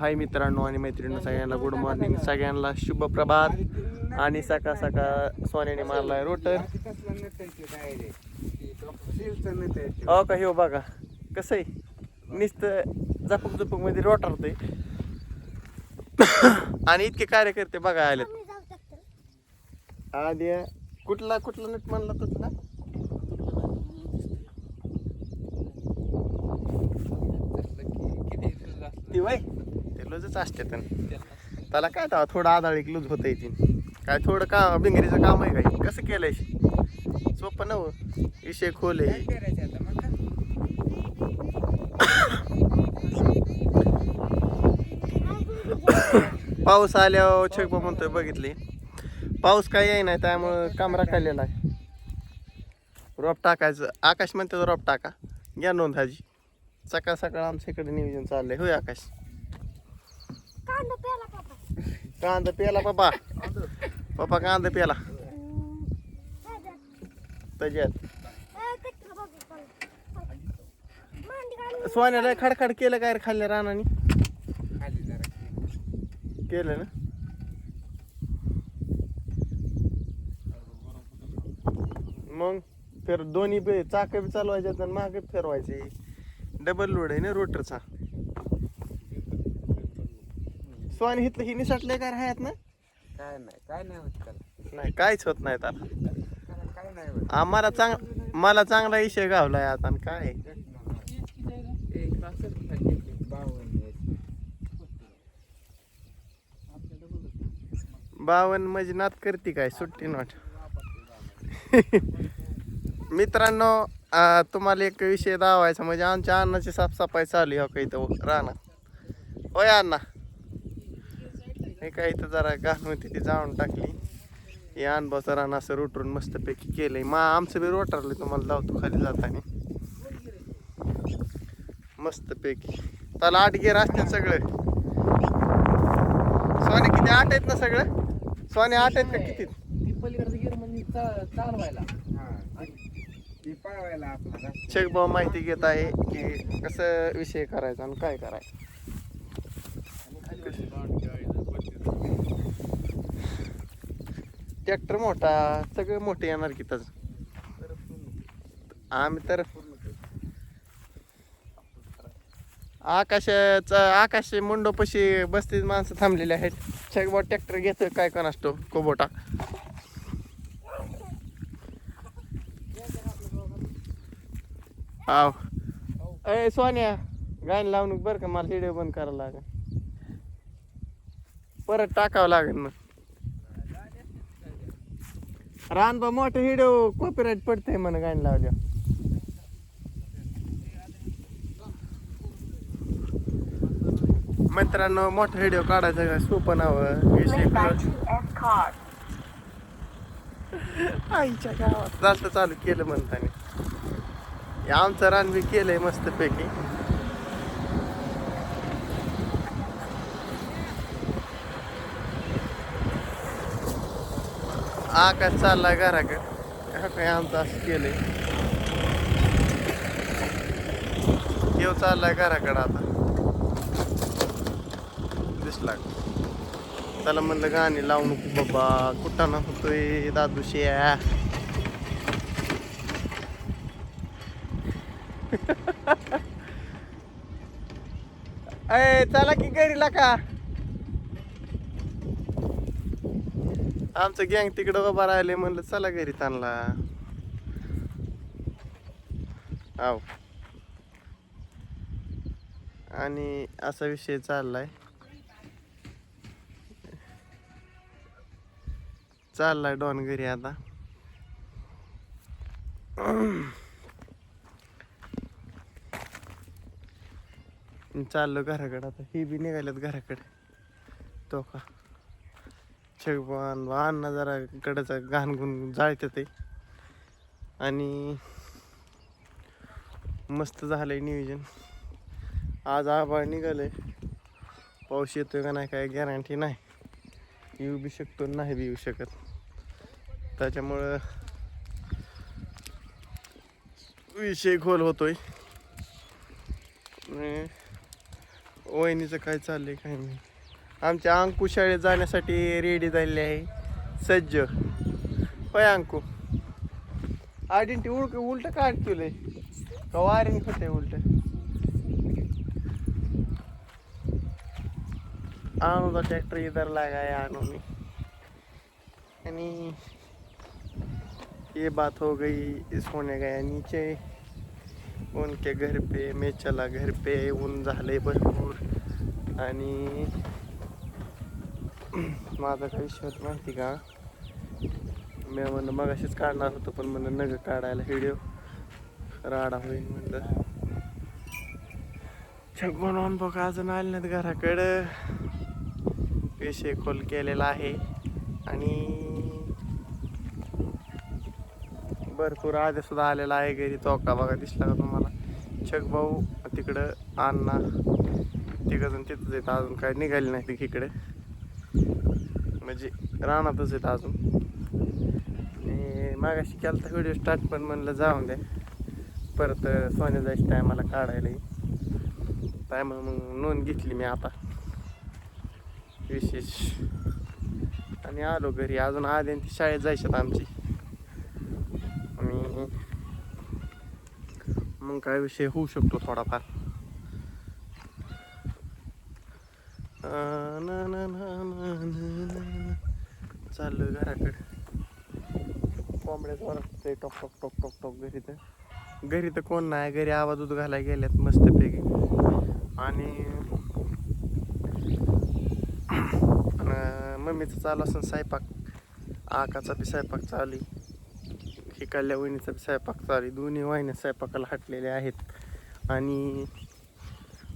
हाय मित्रांनो आणि मैत्रिणी सगळ्यांना गुड मॉर्निंग सगळ्यांना शुभ प्रभात. आणि सकाळ सकाळ सोन्याने मारलाय रोटर. अ का हो बघा. कसं आहे? नुसतं झपक झपकमध्ये रोटारतंय आणि इतके कार्यकर्ते बघा आलेत. आधी कुठला कुठला नट म्हणला ना ती वय? लूजच असते तर त्याला काय तेव्हा थोडं आधाळ एक लूज होता येते काय थोडं का बिंगरीचं काम आहे काय? कसं केलंय सोपं नव विषय खोल आहे. पाऊस आल्यावर छगबा म्हणतोय बघितली. पाऊस काय येई नाही त्यामुळं काम राखायलेलं आहे. रोप टाकायचं. आकाश म्हणते रोप टाका. घ्या नोंद हाजी सकाळ सकाळ आमच्या इकडे नियोजन चाललंय. होय आकाश कांदा प्याला पापा कांदा प्याला पप्पा पप्पा कांदा प्याला त्याच्यात. सोन्याला खडखड केलं काय रे खाल्ल्या रानानी? केलं ना? मग फिर दोन्ही बे चाक बी चालवायच्यात आणि मागे फिरवायचे. डबल लोड आहे ना रोटरचा. स्वान हिथलं ही निसटले काय राहत ना काय नाही काय नाही होत त्याला. नाही काहीच होत नाही त्याला. त्याला काय नाही होत. आम्हाला चांग मला चांगला विषय गावलाय आता आणि काय? बावन्न. बावन म्हणजे नात करते काय सुट्टी नॉट. मित्रांनो आ, तुम्हाला एक विषय दावायचा म्हणजे आमच्या अन्नाची साफसफाई चालू आहे हो का इथं रानात होय अण्णा हे काय इथं जरा घाण होती ती जाळून टाकली. हे अनभाचं रान असं रोटरून मस्तपैकी केलंय. मा आमचं बी रोटारलं तुम्हाला लावतो खाली जाताना. मस्तपैकी. त्याला आठ गेर असतील सगळं. सोने किती? आठ आहेत ना सगळं? सोने आठ आहेत का किती? गिर म्हणजे हा. भाऊ माहिती घेत आहे की कसं विषय करायचा आणि काय करायचं. ट्रॅक्टर मोठा सगळं मोठे येणार की त्याच आम्ही तर आकाशाचा आकाश मुंडोपाशी बसतीत माणसं थांबलेली आहेत. चेकबॉट ट्रॅक्टर घेतो काय कोण असतो कोबोटा. आव. ए सोन्या गाण लावून बरं का मला व्हिडिओ बंद करायला लागेल. परत टाकावं लागेल मग. रानबा मोठं व्हिडिओ कॉपीराईट पडतंय म्हण गाण लावल्या मित्रांनो मोठा व्हिडिओ काढायचा का सोपं नाव आईच्या गावात. जास्त चालू केलं म्हणताने. आमचं रान बी केलंय मस्तपैकी. आकाश चाललाय घराकडे. काय आमचं असं केलंय. देव चाललाय घराकडं आता. दिसला. त्याला म्हणलं गाणी लावू नको बाबा. कुठं ना होतोय दादूशिया अय चला की गरीला का आमचं गँग तिकडं उभा राहिले म्हणलं चला घरी ताणला आव. आणि असा विषय चाललाय. चाललाय डॉन घरी आता. चाललो घराकडे आता. ही बी निघाल्यात घराकडे. तो का? छगवान अण्णा जरा कडचा घाण गुण जाळते ते. आणि मस्त झालंय नियोजन. आज आभाळ निघालंय. पाऊस येतोय का नाही काय गॅरंटी नाही. येऊ बी शकतो नाही बी येऊ शकत. त्याच्यामुळं विषय खोल होतोय. वहिनीचं काय चाललंय काय नाही. आमच्या अंकू शाळेत जाण्यासाठी रेडी झालेली आहे. सज्ज. होय अंकू? आयडेंटी उलट उलट काढ तुले का वायरिंग होते उलट? आणूचा ट्रॅक्टर इधर लागाय आणू मी. आणि ये बात हो गई सोने गया नीचे उनके घर पे मैं चला घर पे ऊन झाले भरपूर. आणि माझा काय विषय होता माहिती का? मी म्हणलं मग अशीच काढणार होतो पण म्हणलं नग काढायला व्हिडिओ राडा होईल म्हणलं. छगून ऑन बघा अजून आले नाहीत घराकडं. विषय खोल केलेला आहे. आणि भरपूर आधी सुद्धा आलेला आहे घरी. चौका बघा दिसला का तुम्हाला? छक भाऊ तिकडं अण्णा तिकडं तिथंच येतं अजून काय निघाले नाही इकडे. म्हणजे रानातच आहेत अजून. आणि मागाशी केला तर व्हिडिओ स्टार्ट पण म्हणलं जाऊन द्या परत सोन्या जायचं टायमाला काढायला टायमा मग नोंद घेतली मी आता. विशेष. आणि आलो घरी. अजून आधी ती शाळेत जायच्यात आमची. आणि मग काय विषय होऊ शकतो थोडाफार अं, ना, ना, ना, ना, ना, ना. चाललं घराकडे. कोंबड्याच वाजतंय टॉक टॉक टॉक टॉक टॉक घरी तर. घरी तर कोण नाही घरी आवाज उद घालायला गेल्यात मस्तपैकी. आणि मम्मीचं चालू असं स्वयंपाक. आकाचा बी स्वयंपाक चालू हे हिकाल्या वहिनीचा बी स्वयंपाक चालू दोन्ही वाहिन्या स्वयंपाकाला हटलेले आहेत. आणि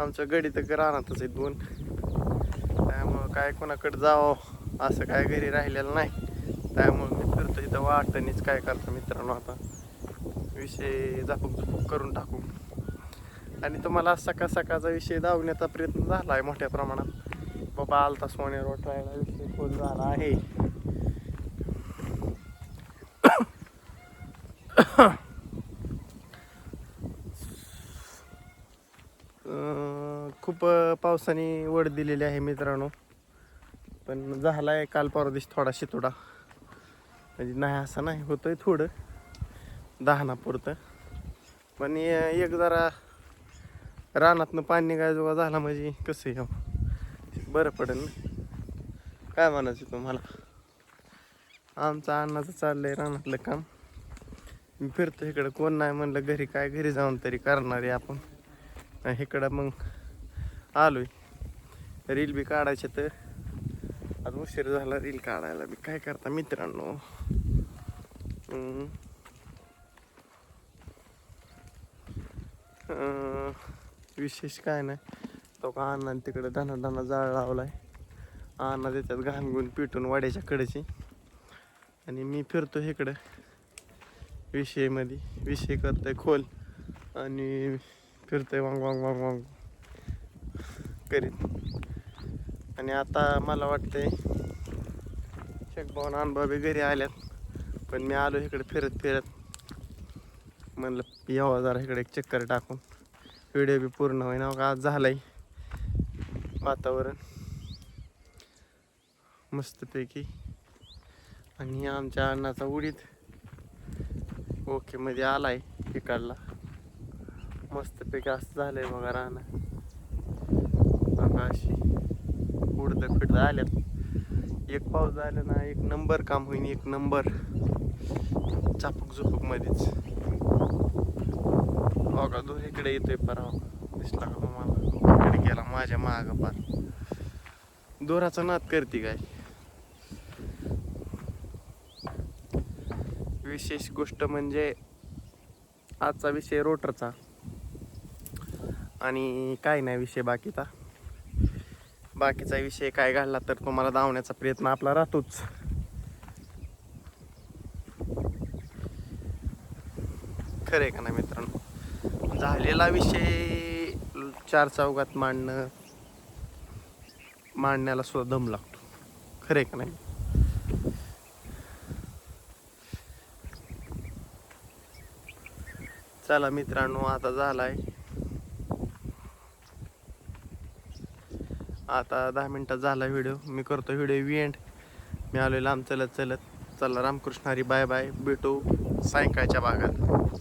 आमच्या गडी तर रानातच आहे दोन. काय कोणाकडे जावं असं काय घरी राहिलेलं नाही. त्यामुळे मी फिरतो इथं वाटणीच काय करतो मित्रांनो आता. विषय झापूक झुपूक करून टाकू. आणि तुम्हाला सकाळ सकाळचा विषय धावण्याचा प्रयत्न झाला आहे मोठ्या प्रमाणात. बाबा आलता सोने रोटायला विषय खोल झाला आहे. खूप पावसाने वड दिलेली आहे मित्रांनो. पण झाला आहे काल परवा दिवशी थोडा शितोडा. म्हणजे नाही असं नाही होतंय थोडं. दहानापुरतं पण एक जरा रानातनं पाणी निघायजोगा झाला म्हणजे कसं येऊ बरं पडेल ना. काय म्हणायचं तुम्हाला? आमचं अन्नाचं चाललंय रानातलं काम. मी फिरतो इकडं. कोण नाही म्हणलं घरी काय घरी जाऊन तरी करणार आहे आपण. इकडं मग आलोय. रील बी काढायचे तर. आज उशीर झाला रील काढायला. मी काय करता मित्रांनो? विशेष काय नाही. तो का अण्णा तिकडे दाना दाना जाळ लावलाय. अण्णा त्याच्यात घाण घेऊन पिटून वाड्याच्या कडेची. आणि मी फिरतो इकडं. विषयमध्ये. विषय करतोय खोल. आणि फिरतोय वांग वांग वांग वांग. करीत. आणि आता मला वाटतंय शेखभाऊन अनबाबी घरी आल्यात. पण मी आलो इकडे फिरत फिरत. म्हणलं यावं जरा इकडे एक चक्कर टाकून. व्हिडिओ बी पूर्ण होईना का आज झालाय वातावरण. मस्तपैकी. आणि आमच्या अण्णाचा उडीत ओके मध्ये आलाय पिकाडला मस्तपैकी असं झालंय बघा राहणं. बघा अशी. उडद फिडद आल्यात एक पाऊस झाला ना एक नंबर काम होईन एक नंबर. चापूक झुपूक मध्येच. बघा दूर इकडे येतोय पराव. दिसला का मला इकडे गेला माझ्या माग पार. दोराचा नाद करते काय? विशेष गोष्ट म्हणजे आजचा विषय रोटरचा. आणि काय नाही विषय बाकीचा. बाकीचा विषय काय घडला तर तुम्हाला धावण्याचा प्रयत्न आपला राहतोच. खरे का ना मित्रांनो? झालेला विषय चार चौघात मांडणं मांडण्याला सुद्धा दम लागतो. खरे का नाही? चला मित्रांनो आता झालाय. आता दहा मिनटात झाला व्हिडिओ. मी करतो व्हिडिओ विएंड मी आलो लांब चलत चलत. चला रामकृष्ण हरी बाय बाय. भेटू सायंकाळच्या भागात.